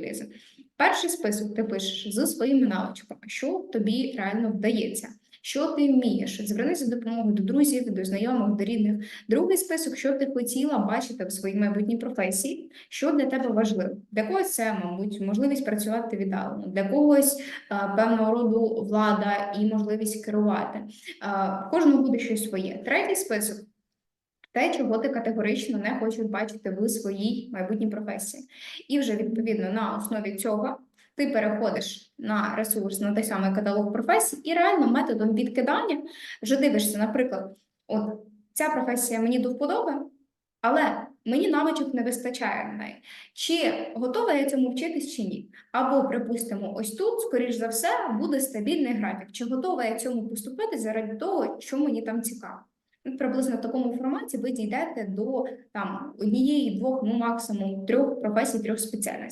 вилізе. Перший список ти пишеш зі своїми навичками, що тобі реально вдається. Що ти вмієш? Звернися за допомогою до друзів, до знайомих, до рідних. Другий список, що ти хотіла бачити в своїй майбутній професії, що для тебе важливо. Для когось це, мабуть, можливість працювати віддалено, для когось а, певного роду влада і можливість керувати. А, в кожного буде щось своє. Третій список. Те, чого ти категорично не хочеш бачити в своїй майбутній професії. І вже відповідно на основі цього ти переходиш на ресурс, на той самий каталог професій, і реально методом відкидання вже дивишся, наприклад, от ця професія мені до вподоби, але мені навичок не вистачає на неї. Чи готова я цьому вчитись чи ні? Або, припустимо, ось тут, скоріш за все, буде стабільний графік. Чи готова я цьому поступити заради того, що мені там цікаво? Приблизно в такому форматі ви дійдете до там однієї, двох, ну максимум трьох професій, трьох спеціальностей.